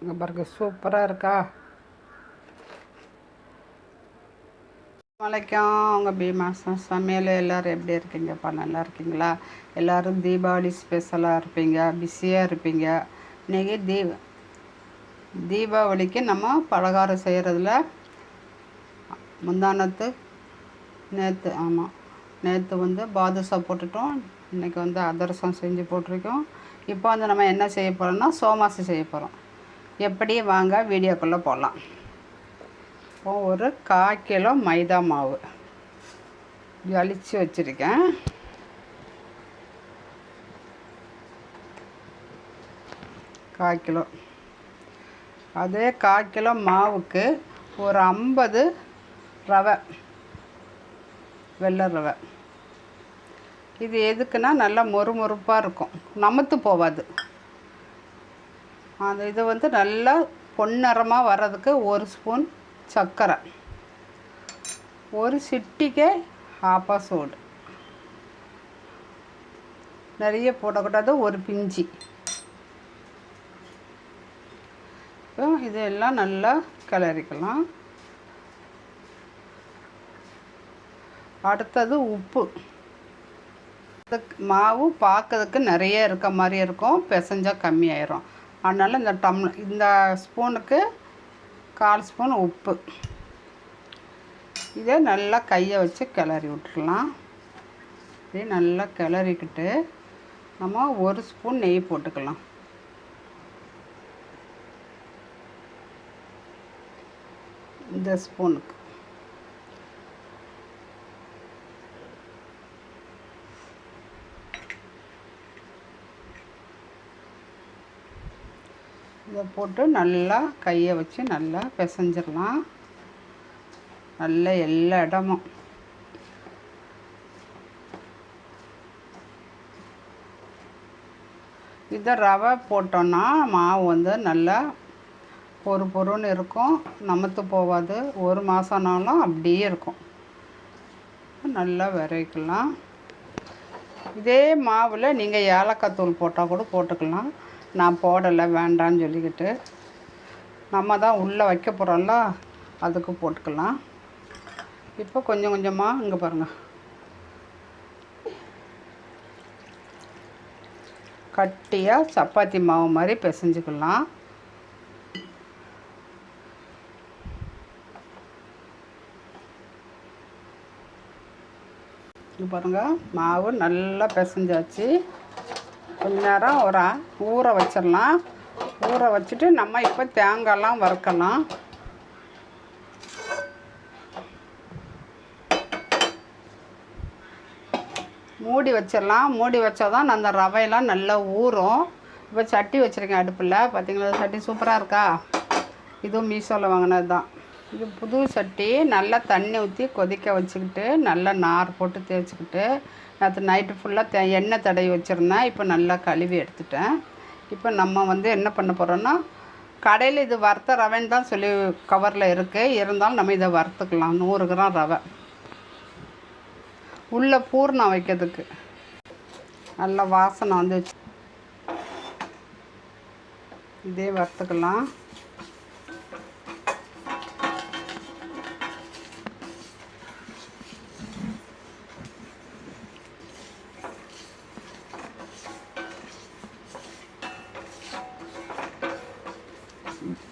இங்கே பாருங்க சூப்பராக இருக்கா? வணக்கம் அவங்க பீமா சமையல் எல்லோரும் எப்படி இருக்கீங்கப்பா நல்லா இருக்கீங்களா? எல்லோரும் தீபாவளி ஸ்பெஷலாக இருப்பீங்க பிஸியாக இருப்பீங்க. இன்றைக்கி தீப தீபாவளிக்கு நம்ம பலகாரம் செய்கிறதுல முந்தானத்து நேற்று ஆமாம் நேற்று வந்து பாதுஷா போட்டுட்டோம். இன்றைக்கி வந்து அதிரசம் செஞ்சு போட்டிருக்கோம். இப்போ வந்து நம்ம என்ன செய்ய போகிறோம்னா சோமாசு செய்ய போகிறோம் எப்படி வாங்க வீடியோக்குள்ளே போகலாம் இப்போ ஒரு கால் கிலோ மைதா மாவு. ஜலிச்சு வச்சுருக்கேன். கால் கிலோ. அதே கால் கிலோ மாவுக்கு ஒரு ஐம்பது ரவை வெள்ளை ரவை. இது எதுக்குன்னா நல்லா மொறுமொறுப்பாக இருக்கும். நமத்து போகாது அந்த இது வந்து நல்லா பொன்னிறமாக வர்றதுக்கு ஒரு ஸ்பூன் சர்க்கரை ஒரு சிட்டிக்கே ஆப்பா சோடு நிறைய போடக்கூடாது ஒரு பிஞ்சி. இப்போ இதெல்லாம் நல்லா கிளறிக்கலாம். அடுத்தது உப்பு. மாவு பார்க்கறதுக்கு நிறைய இருக்க மாதிரி இருக்கும் பிசைஞ்சால் கம்மியாயிரும். அதனால் இந்த டம் இந்த ஸ்பூனுக்கு கால் ஸ்பூன் உப்பு. இதே நல்லா கையை வச்சு கிளறி விட்டுடலாம். இதே நல்லா கிளறிக்கிட்டு நம்ம ஒரு ஸ்பூன் நெய் போட்டுக்கலாம். இந்த ஸ்பூனுக்கு. இதை போட்டு நல்லா கையை வச்சு நல்லா பிசைஞ்சிடலாம். நல்லா எல்லா இடமும். இதை ரவை போட்டோன்னா மாவு வந்து நல்லா பொறு பொறுன்னு இருக்கும். நமத்து போகாது. ஒரு மாதம்னாலும் அப்படியே இருக்கும். நல்லா விரைக்கலாம். இதே மாவில் நீங்கள் ஏலக்காய் தூள் போட்டால் கூட போட்டுக்கலாம். நான் போடலை வேண்டான்னு சொல்லிக்கிட்டு. நம்ம தான் உள்ளே வைக்க போகிறோம்ல அதுக்கு போட்டுக்கலாம். இப்போ கொஞ்சம் கொஞ்சமாக இங்கே பாருங்கள் கட்டியாக சப்பாத்தி மாவு மாதிரி பிசைஞ்சுக்கலாம். இங்கே பாருங்கள் மாவு நல்லா பிசைஞ்சாச்சு. கொஞ்ச நேரம் ஒரு ஊற வச்சிடலாம். ஊற வச்சுட்டு நம்ம இப்போ தேங்காயெல்லாம் வறுக்கலாம். மூடி வச்சிடலாம். மூடி வச்சால் தான் அந்த ரவையெல்லாம் நல்லா ஊறும். இப்போ சட்டி வச்சுருக்கேன் அடுப்பில். பார்த்தீங்களா சட்டி சூப்பராக இருக்கா? இதுவும் மீஷோவில் வாங்கினது தான் இது புது சட்டி. நல்லா தண்ணி ஊற்றி கொதிக்க வச்சுக்கிட்டு நல்லா நார் போட்டு தேய்ச்சிக்கிட்டு நேற்று நைட்டு ஃபுல்லாக தே எண்ணெய் தடவி வச்சுருந்தேன் இப்போ நல்லா கழுவி எடுத்துட்டேன். இப்போ நம்ம வந்து என்ன பண்ண போகிறோன்னா கடையில் இது வறுத்த ரவைன்னு தான் சொல்லி கவரில் இருக்குது இருந்தாலும் நம்ம இதை வறுத்துக்கலாம். நூறு கிராம் ரவை. உள்ளே பூர்ணம் வைக்கிறதுக்கு. நல்லா வாசனை வந்து இதே வறுத்துக்கலாம்.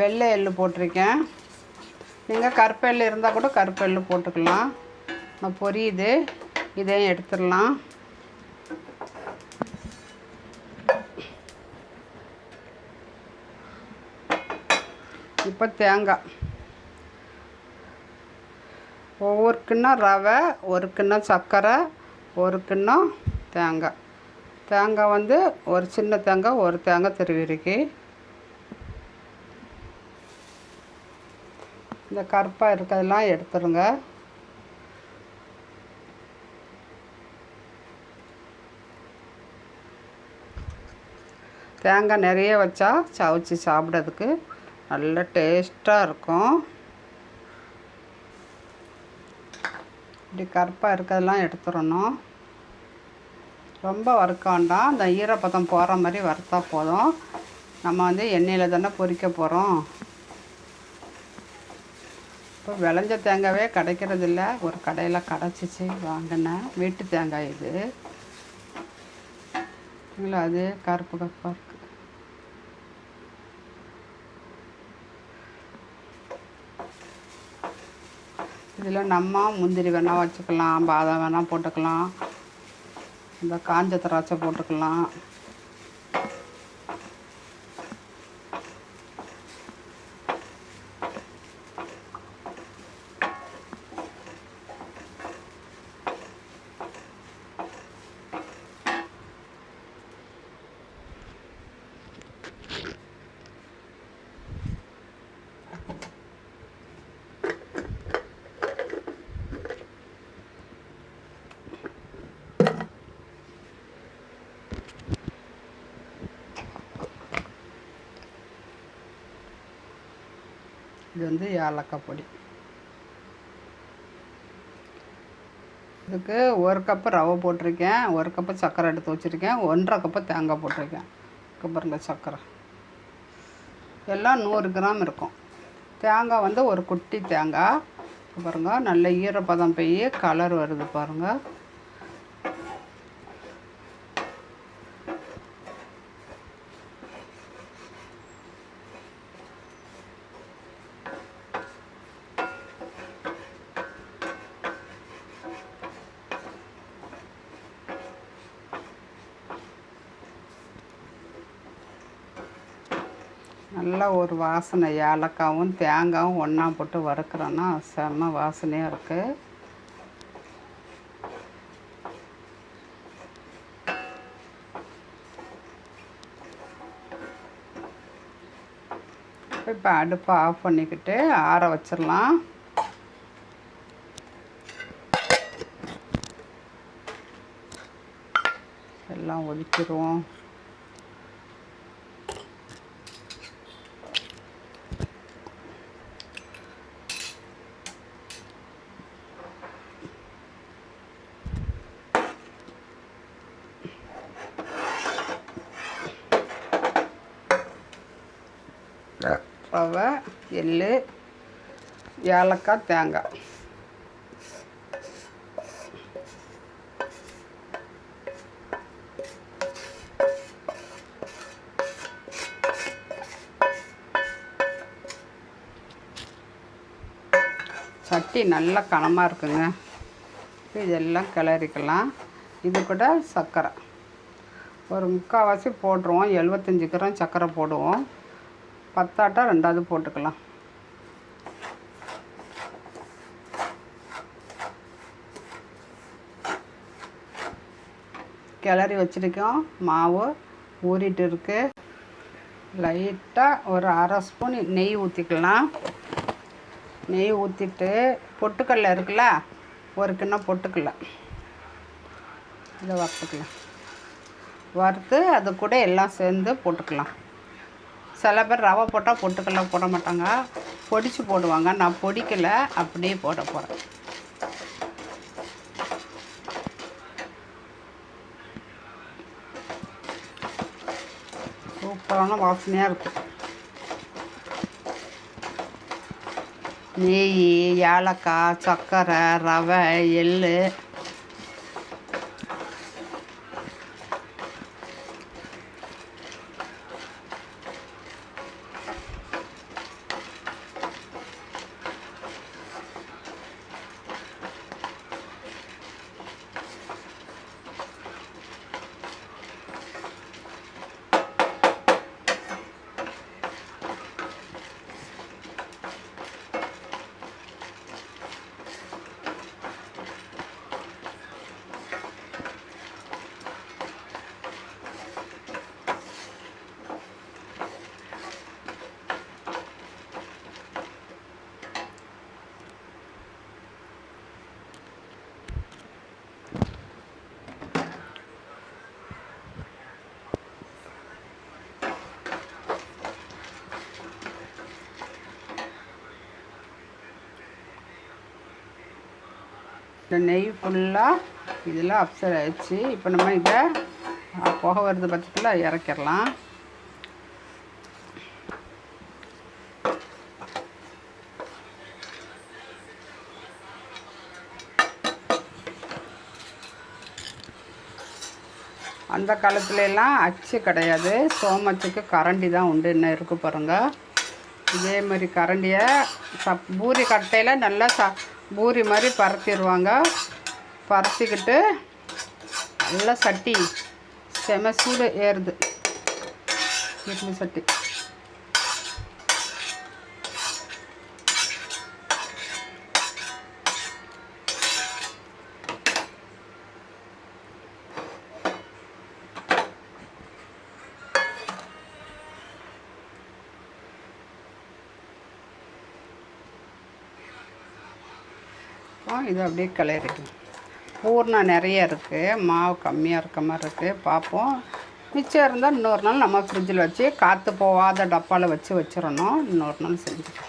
வெள்ளை எள்ளு போட்டிருக்கேன். நீங்கள் கருப்பெல் இருந்தால் கூட கருப்பெல் போட்டுக்கலாம். நான் பொரியுது. இதையும் எடுத்துடலாம். இப்போ தேங்காய். ஒவ்வொரு கிண்ணம் ரவை ஒரு கிண்ணம் சர்க்கரை ஒரு கிண்ணம் தேங்காய். தேங்காய் வந்து ஒரு சின்ன தேங்காய் ஒரு தேங்காய் திருவிருக்கு இந்த கருப்பாக இருக்கிறதெல்லாம் எடுத்துருங்க. தேங்காய் நிறைய வச்சா சவைச்சி சாப்பிட்றதுக்கு நல்ல டேஸ்ட்டாக இருக்கும். இப்படி கருப்பாக இருக்கிறதெல்லாம் எடுத்துடணும். ரொம்ப வறுக்க வேண்டாம். அந்த ஈரப்பதம் போகிற மாதிரி வறுத்தா போதும். நம்ம வந்து எண்ணெயில் தானே பொரிக்க போகிறோம் இப்போ விளைஞ்ச தேங்காவே கிடைக்கிறதில்ல. ஒரு கடையில் கடைச்சிச்சு வாங்கினேன். வீட்டு தேங்காய் இது. இல்லை அது கருப்பு கருப்பாக இருக்குது இதில் நம்ம முந்திரி வேணால் வச்சுக்கலாம் பாதாம் வேணால் போட்டுக்கலாம். இந்த காஞ்ச திராட்சை போட்டுக்கலாம். இது வந்து ஏலக்காய் பொடி. இதுக்கு ஒரு கப்பு ரவை போட்டிருக்கேன் ஒரு கப்பு சர்க்கரை எடுத்து வச்சுருக்கேன் ஒன்றரை கப்பு தேங்காய் போட்டிருக்கேன். இங்க பாருங்க சர்க்கரை எல்லாம் நூறு கிராம் இருக்கும். தேங்காய் வந்து ஒரு குட்டி தேங்காய். இங்க பாருங்க நல்ல ஈரப்பதம் போய் கலர் வருது பாருங்கள் நல்லா ஒரு வாசனை ஏலக்காவும் தேங்காயும் ஒன்றா போட்டு வறுக்கிறோன்னா செம்ம வாசனையாக இருக்குது இப்போ அடுப்பை ஆஃப் பண்ணிக்கிட்டு ஆற வச்சிடலாம். எல்லாம் ஒதுக்கிடுவோம். எள் ஏலக்காய் தேங்காய். சட்டி நல்லா கனமாக இருக்குங்க. இதெல்லாம் கிளறிக்கலாம். இது கூட சர்க்கரை. ஒரு முக்கால்வாசி போட்டுருவோம். எழுபத்தஞ்சி கிராம் சர்க்கரை போடுவோம். பத்தாட்டா ரெண்டாவது போட்டுக்கலாம். கிளறி வச்சுருக்கோம். மாவு ஊறிட்டு இருக்கு. லைட்டாக ஒரு அரை ஸ்பூன் நெய் ஊற்றிக்கலாம் நெய் ஊற்றிட்டு பொட்டுக்கடலை இருக்குல்ல ஒரு கிண்ணம் பொட்டுக்கடலை. இதை வறுத்துக்கலாம். வறுத்து அது கூட எல்லாம் சேர்ந்து போட்டுக்கலாம். சில பேர் ரவை போட்டால் பொட்டுக்கடலை போட மாட்டாங்க. பொடிச்சு போடுவாங்க. நான் பொடிக்கலை அப்படியே போட போகிறேன் சூப்பரான வாசனையாக இருக்கும். நெய் ஏலக்காய் சர்க்கரை ரவை எள் ஸோ நெய் ஃபுல்லாக இதெல்லாம் அப்சர் ஆயிடுச்சு. இப்போ நம்ம இதை புகை வருது பட்சத்தில் இறக்கிடலாம். அந்த காலத்துலலாம் அச்சு கிடையாது. சோமச்சுக்கு கரண்டி தான் உண்டு. இன்னும் இருக்குது பாருங்கள் இதே மாதிரி கரண்டியை சப் பூரி கட்டையில் நல்லா ச பூரி மாதிரி பரத்திடுவாங்க. பரத்திக்கிட்டு நல்லா சட்டி செம சூடு ஏறுது. இட்லி சட்டி. இது அப்படியே கிளறிக்கணும் பூர்ணம் நிறைய இருக்குது மாவு கம்மியாக இருக்க மாதிரி இருக்குது பார்ப்போம் மிச்சம் இருந்தால் இன்னொரு நாள் நம்ம ஃப்ரிட்ஜில் வச்சு காற்று போகாத டப்பாவில் வச்சு வச்சிடணும். இன்னொரு நாள் செஞ்சுக்கலாம்.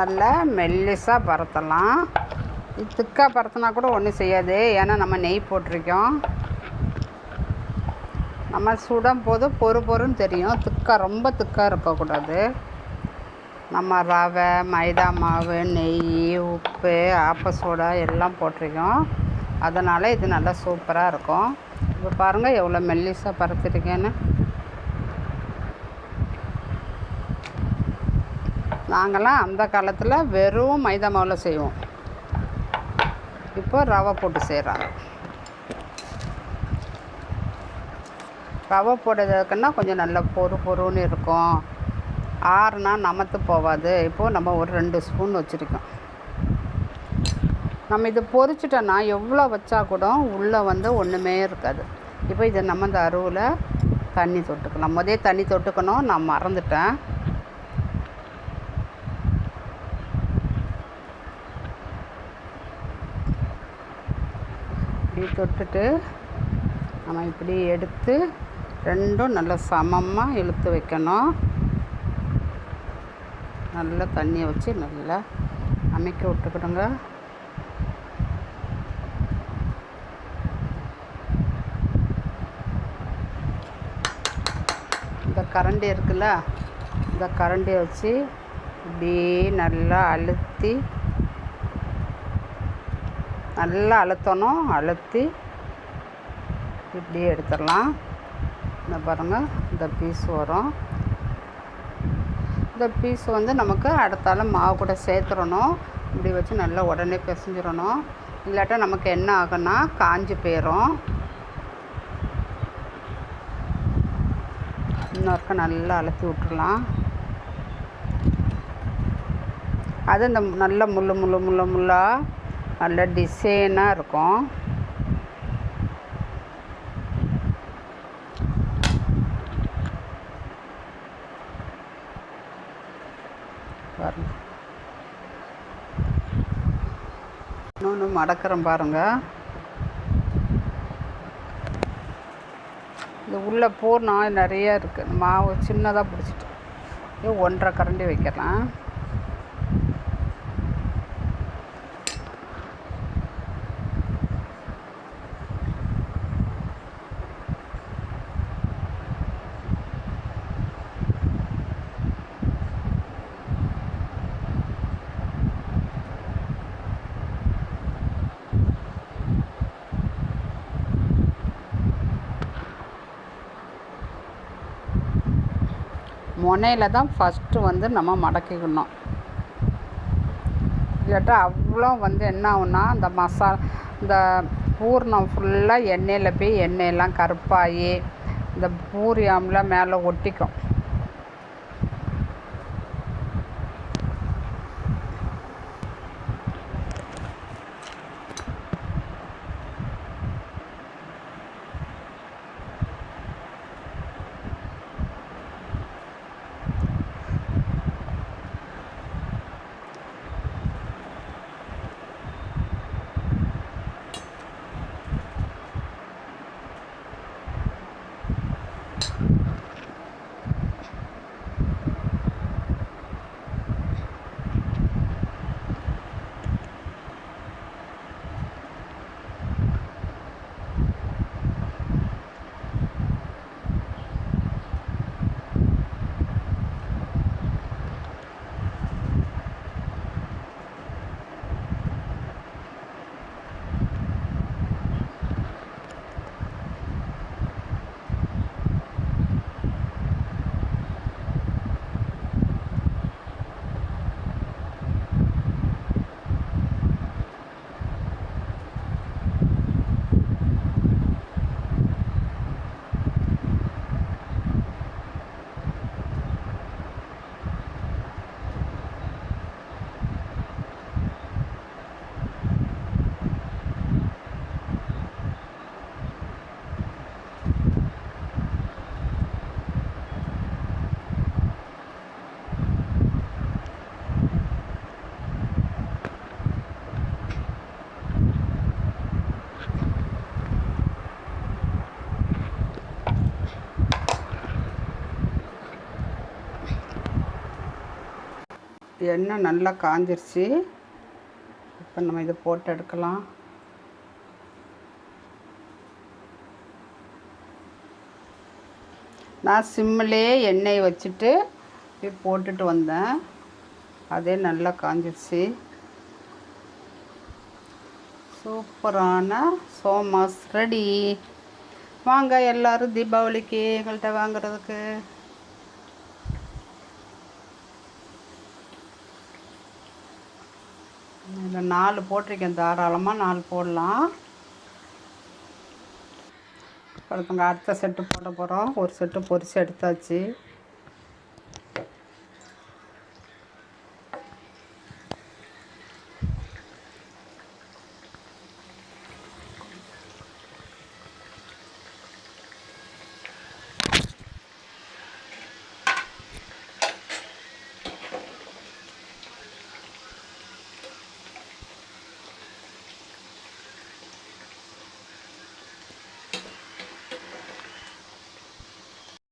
நல்லா மெல்லிசாக பரத்தலாம். இது திக்காக பரத்தினா கூட ஒன்றும் செய்யாது. ஏன்னா நம்ம நெய் போட்டிருக்கோம். நம்ம சுடும் போது பொறு பொறுன்னு தெரியும். திக்காக ரொம்ப திக்காக இருக்கக்கூடாது. நம்ம ரவை மைதா மாவு நெய் உப்பு ஆப்ப சோடா எல்லாம் போட்டிருக்கோம். அதனால் இது நல்லா சூப்பராக இருக்கும். இப்போ பாருங்கள் எவ்வளோ மெல்லிசாக பரத்திருக்கேன்னு. நாங்கள்லாம் அந்த காலத்தில் வெறும் மைதா மாவில் செய்வோம். இப்போ ரவை போட்டு செய்கிறாங்க ரவை போடுறதுக்குன்னா கொஞ்சம் நல்ல பொறு பொறுன்னு இருக்கும். ஆறுனா நமத்து போகாது இப்போது நம்ம ஒரு ரெண்டு ஸ்பூன் வச்சுருக்கோம். நம்ம இது பொறிச்சிட்டோன்னா எவ்வளோ வச்சா கூட உள்ளே வந்து ஒன்றுமே இருக்காது. இப்போ இதை நம்ம இந்த அருவில் தண்ணி தொட்டுக்கலாம். முதே தண்ணி தொட்டுக்கணும். நான் மறந்துட்டேன். இப்படி தொட்டுட்டு நம்ம இப்படி எடுத்து ரெண்டும் நல்லா சமமாக இழுத்து வைக்கணும். நல்லா தண்ணியை வச்சு நல்லா அமைக்க விட்டுக்கிடுங்க. இந்த கரண்டி இருக்குல்ல இந்த கரண்டியை வச்சு இப்படியே நல்லா அழுத்தி நல்லா அழுத்தணும். அழுத்தி இப்படியே எடுத்துடலாம். இந்த பாருங்கள் இந்த பீஸ் வரும். இந்த பீஸ் வந்து நமக்கு அடுத்தால மாவு கூட சேர்த்துடணும். இப்படி வச்சு நல்லா உடனே பிசைஞ்சிடணும். இல்லாட்டா நமக்கு என்ன ஆகும்னா காஞ்சி போயிடும் இன்னொருக்க நல்லா அழுத்தி விட்டுடலாம். அது இந்த நல்ல முள்ளு முள்ளு முள்ளு முள்ளாக நல்ல டிசைனாக இருக்கும். பாருங்கள் இன்னொன்று மடக்கிறேன் பாருங்கள் இது உள்ளே பூர்ணம் நிறைய இருக்குது மாவு சின்னதாக பிடிச்சிட்டு. ஒன்றரை கரண்டி வைக்கலாம். முனையில் தான் ஃபஸ்ட்டு வந்து நம்ம மடக்கிக்கணும். இல்லாட்டா அவ்வளோ வந்து என்ன ஆகும்னா இந்த மசாலா இந்த பூர்ணம் ஃபுல்லாக எண்ணெயில் போய் எண்ணெயெல்லாம் கருப்பாகி இந்த பூரியாமில் மேலே ஒட்டிக்கும். எண்ணெய் நல்லா காஞ்சிருச்சு. இப்போ நம்ம இதை போட்டு எடுக்கலாம். நான் சிம்மிலே எண்ணெய் வச்சுட்டு இப்படி போட்டுட்டு வந்தேன். அதே நல்லா காஞ்சிருச்சு. சூப்பரான சோமாஸ் ரெடி. வாங்க எல்லோரும் தீபாவளிக்கு எங்கள்கிட்ட வாங்குறதுக்கு. இந்த நாலு போட்டிருக்கேன் தாராளமாக நாலு போடலாம். ஒருத்தவங்க அடுத்த செட்டு போட போகிறோம் ஒரு செட்டு பொரிச்சு எடுத்தாச்சு.